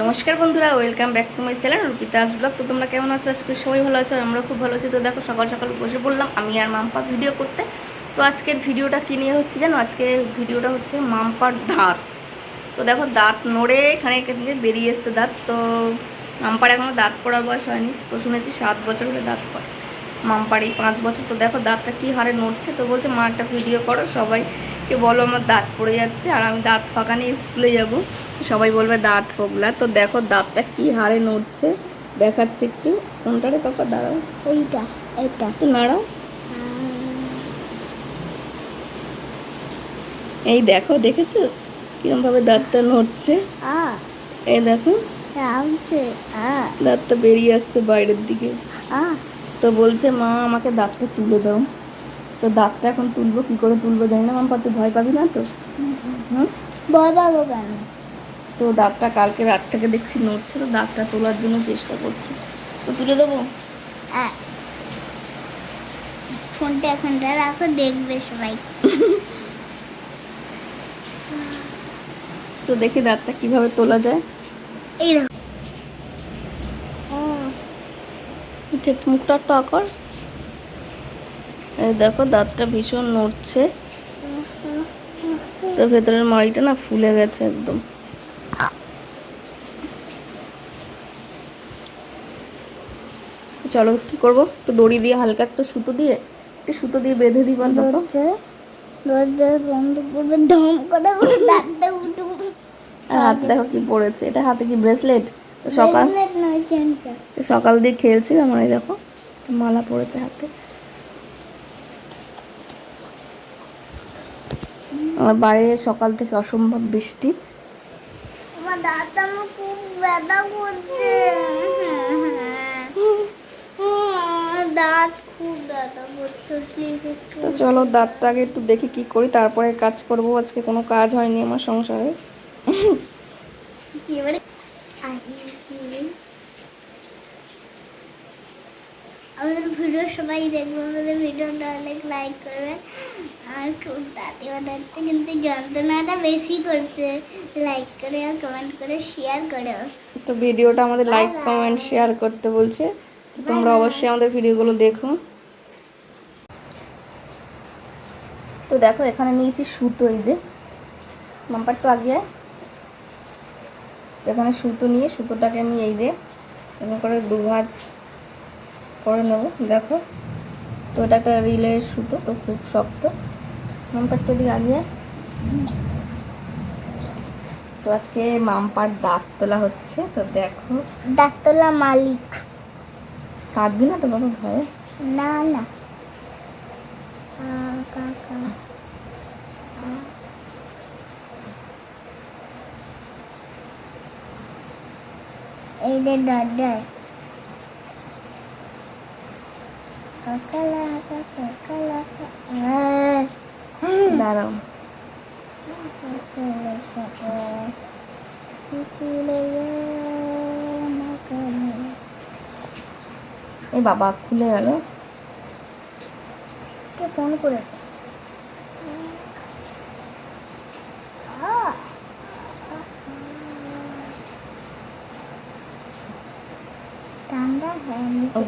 নমস্কার বন্ধুরা welcome back to my channel Rupitas blog তো তোমরা কেমন আছো? আশা করি সবাই ভালো আছো আমরা খুব ভালো আছি। তো দেখো, সকাল সকাল বসে পড়লাম, আমি আর মাম্পা ভিডিও করতে। তো আজকের ভিডিওটা কী নিয়ে হচ্ছে জানো? আজকে ভিডিওটা হচ্ছে মাম্পার দাঁত। তো দেখো, দাঁত নড়ে এখানে থেকে বেরিয়ে এসছে দাঁত। তো মাম্পার এখনও দাঁত পড়ার বয়স হয়নি। তো শুনেছি সাত বছর হলে দাঁত পড়ে। মাম্পার এই পাঁচ বছর। তো দেখো, দাঁতটা কী হারে নড়ছে? তো বলছে, মা, একটা ভিডিও করো সবাইকে বলো আমার দাঁত পড়ে যাচ্ছে আর আমি দাঁত ফাঁকা নিয়ে স্কুলে যাব। সবাই বলবে দাঁত ফোগলা তো দেখো দাঁতটা কি হারে নড়ছে। দেখাচ্ছে একটু। কোনটারে পাপা? দাঁড়াও। এইটা এইটা। একটু নাড়াও। এই দেখো দেখেছ? কিরম ভাবে দাঁতটা নড়ছে। এই দেখো। দাঁতটা বেরিয়ে আসছে বাইরের দিকে। তো বলছে মা আমাকে দাঁতটা তুলে দাও। তো দাঁতটা এখন তুলবো কি করে তুলবো জানি না মাম্পা তুই ভয় পাবি না তো? হুম? বয় বাবু কেন? তো দাঁতটা কালকে রাত থেকে দেখছি নড়ছে তো দাঁতটা তোলার জন্য চেষ্টা করছি। তো তুলে দেবো? আ ফোনটা এখানটা রাখো দেখবে সবাই। তো দেখি দাঁতটা কীভাবে তোলা যায়। এই দেখো। মুখটা টকর এই দেখো দাঁতটা ভীষণ নড়ছে। তো ভেতরের মাড়িটা না ফুলে গেছে একদম। চলো কি করব? একটু দড়ি দিয়ে হালকা একটু সুতো দিয়ে একটু সুতো দিয়ে বেঁধে দিই বল দরজা বন্ধ করবে ধম করে দাঁতটা উঠে আর হাতে দেখো কি পড়েছে। এটা হাতে কি ব্রেসলেট? সকাল সকাল দিয়ে খেলছি আমার এই দেখো মালা পড়েছে হাতে। বাইরে সকাল থেকে অসম্ভব বৃষ্টি। আমার দাঁত আমার খুব ব্যথা করছে। দাঁত খুব ব্যথা করছে তো চলো দাঁতটা আগে একটু দেখি কি করি তারপরে কাজ করব। আজকে কোনো কাজ হয়নি আমার সংসারে। কি আমাদের ভিডিও সবাই দেখবে আমাদের ভিডিওটা অনেক লাইক করবে। আর খুব দাঁতে বানাচ্ছে কিন্তু যন্ত্রণাটা বেশি করছে। লাইক করে আর কমেন্ট করে শেয়ার করে। তো ভিডিওটা আমাদের লাইক কমেন্ট শেয়ার করতে বলছে। তোমরা অবশ্যই আমাদের ভিডিওগুলো দেখো। তো দেখো এখানে নিয়েছি সুতো এই যে। নাম্বার তো আগে। এখানে সুতো নিয়ে সুতোটাকে আমি এই যে এরকম করে দু ভাঁজ করে নেব দেখো। তো এটা একটা রিলের সুতো তো খুব শক্ত। নাম্বারটা দিকে আগে। তো আজকে মাম্পার দাঁত তোলা হচ্ছে তো দেখো। দাঁত তোলা মালিক। কাটবি না তো বাবা ভয়ে? না না। এই যে দরজায় দাঁড়াও। এই বাবা খুলে গেল। কে ফোন করেছে?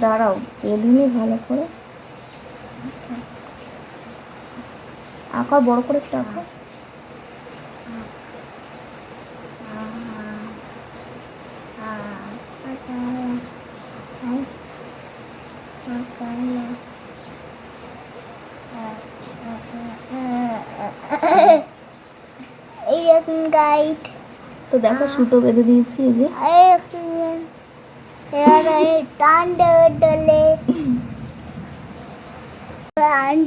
দাঁড়াও বেঁধিনি ভালো করে। আঁকা বড় করে একটু আঁকা। তো দেখো সুতো বেঁধে দিয়েছি এই যে। টান ডলে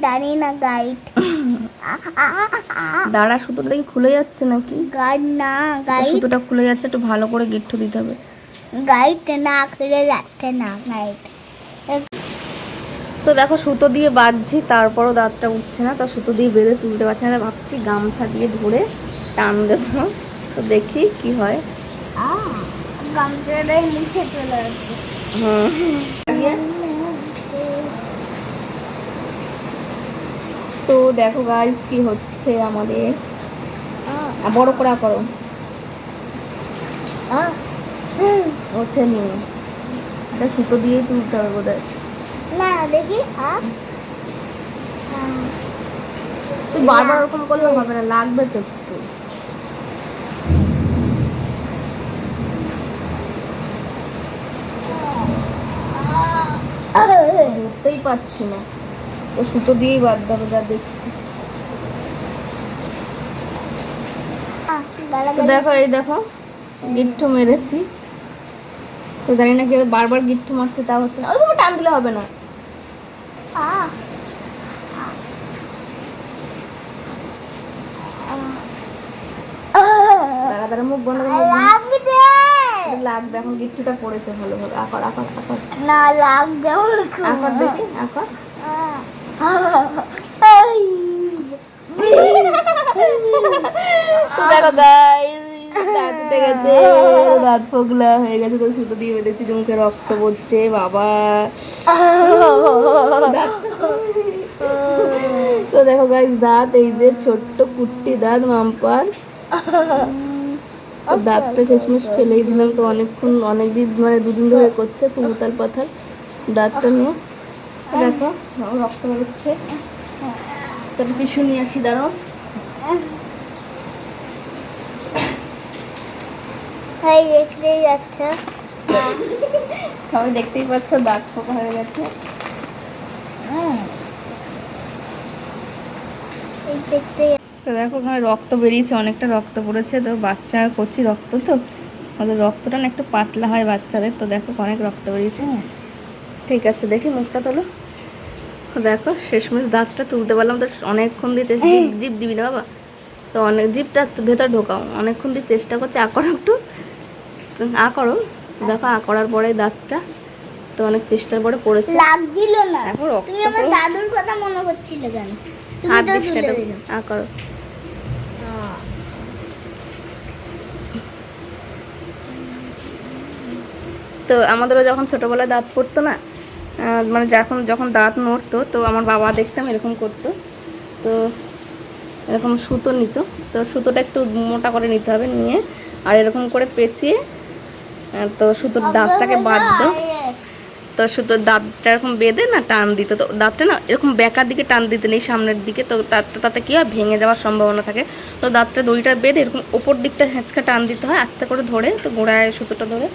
টানি না গাইড দাঁড়া সুতোটা দেখি খুলে যাচ্ছে নাকি? গাইড না গাইড সুতোটা খুলে যাচ্ছে একটু ভালো করে গিট্টু দিতে হবে। গাইড না করে যাচ্ছে না গাইড তো দেখো সুতো দিয়ে বাঁধছি তারপরও দাঁতটা উঠছে না তো সুতো দিয়ে বেঁধে তুলতে পারছি না ভাবছি গামছা দিয়ে ধরে টান দেবো। তো দেখি কি হয়। গামছাটাই নিচে চলে আসবে। হুম। তো দেখো গাইস কি হচ্ছে আমাদের? বড় করে করো। ওঠেনি এটা সুতো দিয়েই তুলতে হবে বোধ হয় না দেখি তুই বারবার ওরকম করলে হবে না লাগবে তো। পাচ্ছি না। ও সুতো দিয়েই বাদ দেবে যা দেখছি। তো। দেখো এই দেখো গিট্টু মেরেছি। তো জানি না কেউ বারবার গিট্টু মারছে তা হচ্ছে না। ওইভাবে টান দিলে হবে না। মুখ বন্ধ করে মুখ বন্ধ। লাগবে এখন গিট্টুটা পড়েছে ভালো ভালো আকার আকার আকার না লাগবে। আকার দেখি আকার। তো দেখো গাইস দাঁত উঠে গেছে দাঁত ফোগলা হয়ে গেছে তো সুতো দিয়ে বেঁধেছি মুখে রক্ত পড়ছে বাবা। তো দেখো গাইস দাঁত এই যে ছোট্ট কুট্টি দাঁত মাম্পার। দাঁতটা শেষমেশ ফেলেই দিলাম তো অনেকক্ষণ অনেক দিন মানে দুদিন ধরে করছে তো উতাল পাথাল দাঁতটা নিয়ে। দেখো রক্ত বেরোচ্ছে। তারপর টিস্যু নিয়ে আসি দাঁড়াও। এই দেখতেই যাচ্ছে। সবাই দেখতেই পাচ্ছ দাঁত পোকা হয়ে গেছে। এই দেখতেই তো দেখো ওখানে রক্ত বেরিয়েছে অনেকটা রক্ত পড়েছে তো বাচ্চা করছি রক্ত তো। ওদের রক্তটা না একটু পাতলা হয় বাচ্চাদের তো দেখো অনেক রক্ত বেরিয়েছে। ঠিক আছে দেখি মুখটা তোলো। দেখো শেষমেশ দাঁতটা তুলতে পারলাম তো অনেকক্ষণ দিয়ে চেষ্টা জিভ জিভ দিবি না বাবা। তো অনেক জিপটা ভেতর ঢোকাও অনেকক্ষণ দিয়ে চেষ্টা করছে আ করো একটু। আ করো। দেখো আ করার পরে দাঁতটা তো অনেক চেষ্টার পরে পড়েছে। লাগছিল না। তুমি আমার দাদুর কথা মনে করছিল কেন? হাত। আ করো। তো আমাদেরও যখন ছোটোবেলায় দাঁত পড়তো না মানে যখন যখন দাঁত নড়তো তো আমার বাবা দেখতাম এরকম করতো। তো এরকম সুতো নিত তো সুতোটা একটু মোটা করে নিতে হবে নিয়ে আর এরকম করে পেঁচিয়ে তো সুতোর দাঁতটাকে বাঁধতো। তো সুতোর দাঁতটা এরকম বেঁধে না টান দিত তো দাঁতটা না এরকম বেকার দিকে টান দিতে নেই সামনের দিকে তো দাঁতটা তাতে কী হয় ভেঙে যাওয়ার সম্ভাবনা থাকে। তো দাঁতটা দড়িটা বেঁধে এরকম ওপর দিকটা হেঁচকা টান দিতে হয় আস্তে করে ধরে তো গোড়ায় সুতোটা ধরে।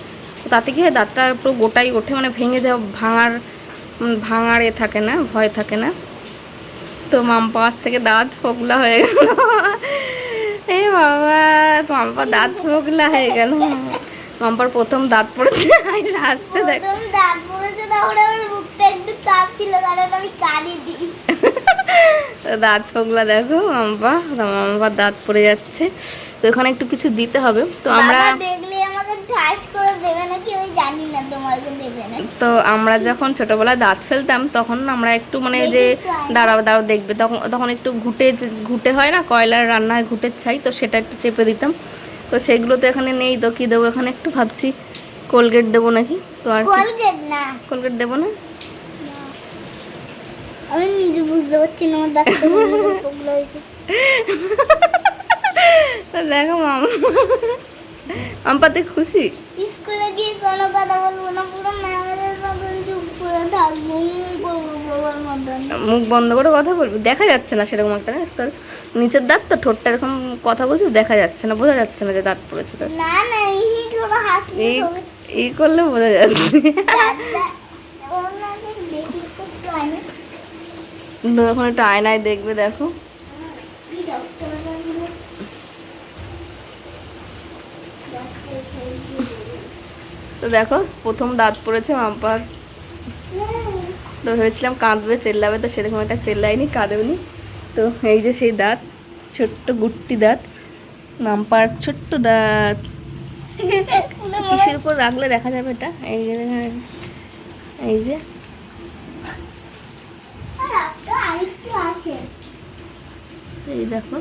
তাতে কী হয় দাঁতটা পুরো গোটাই ওঠে মানে ভেঙে যাওয়া ভাঙার ভাঙার এ থাকে না ভয় থাকে না। তো মাম্পাস থেকে দাঁত ফোগলা হয়ে গেল। এ বাবা মাম্পা দাঁত ফোগলা হয়ে গেল। মাম্পার প্রথম দাঁত পড়েছে হাসছে দেখ দাঁত পড়েছে তখন আমার মুখটা একটু কাঁপছিল কারণ আমি কানে দিই। দাঁত ফোগলা দেখো মাম্পা মাম্পার দাঁত পড়ে যাচ্ছে। তো এখানে একটু কিছু দিতে হবে। তো আমরা বাবা দেখলে আমাকে ঠাস করে দেবে নাকি ওই জানি না তোমাকে দেবে না তো আমরা যখন ছোটবেলায় দাঁত ফেলতাম তখন আমরা একটু মানে যে দাঁড়াও দাঁড়াও দেখবে। তখন তখন একটু ঘুটে ঘুটে হয় না কয়লার রান্না হয় ঘুটের ছাই তো সেটা একটু চেপে দিতাম। তো সেগুলো তো এখানে নেই তো কী দেবো এখানে একটু ভাবছি। কোলগেট দেবো নাকি? তো আর কলগেট দেবো না? আমি নিজে বুঝতে পারছি না আমার দেখো মামা। আম্পাতে খুশি? স্কুলে গিয়ে কোনো কথা বলব না পুরো ম্যামের মতন চুপ করে থাকব মুখ বাবার মতন। মুখ বন্ধ করে কথা বলবি? দেখা যাচ্ছে না সেরকম একটা জানিস তোর নিচের দাঁত তো ঠোঁটটা এরকম কথা বলছিস দেখা যাচ্ছে না বোঝা যাচ্ছে না যে দাঁত পড়েছে তোর। না না এই করে হাসলে এই করলে বোঝা যাচ্ছে। এখন একটু আয়নায় দেখবে দেখো। তো দেখো প্রথম দাঁত পড়েছে মাম্পার। তো ভেবেছিলাম কাঁদবে চেল্লাবে তো সেরকম একটা চেল্লাইনি কাঁদেওনি। তো এই যে সেই দাঁত ছোট্ট গুট্টি দাঁত মাম্পার ছোট্ট দাঁত। কিসের উপর রাখলে দেখা যাবে এটা? এই যে এই যে। এই দেখো।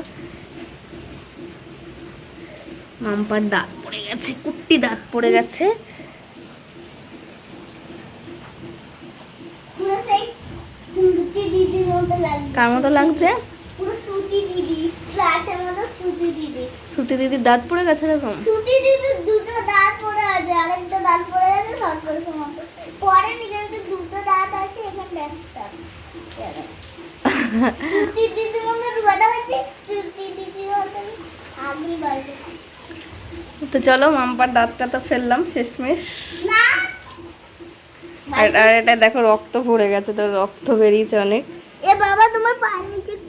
মাম্পার দাঁত পড়ে গেছে কুট্টি দাঁত পড়ে গেছে। কার মতো লাগছে? সুতি দিদির দাঁত পড়ে গেছে এরকম? সুতি দিদির দুটো দাঁত পড়ে আছে দাঁত পড়ে গেছে পরে দুটো দাঁত আছে সুতি দিদি মনে রুয়াটা হচ্ছে সুতি দিদি আমি তো চলো মাম্পার দাঁত কাটা ফেললাম শেষমেশ। আর এটা দেখো রক্ত পড়ে গেছে তো রক্ত বেরিয়েছে অনেক। এ বাবা তোমার পায়ের নিচে একটু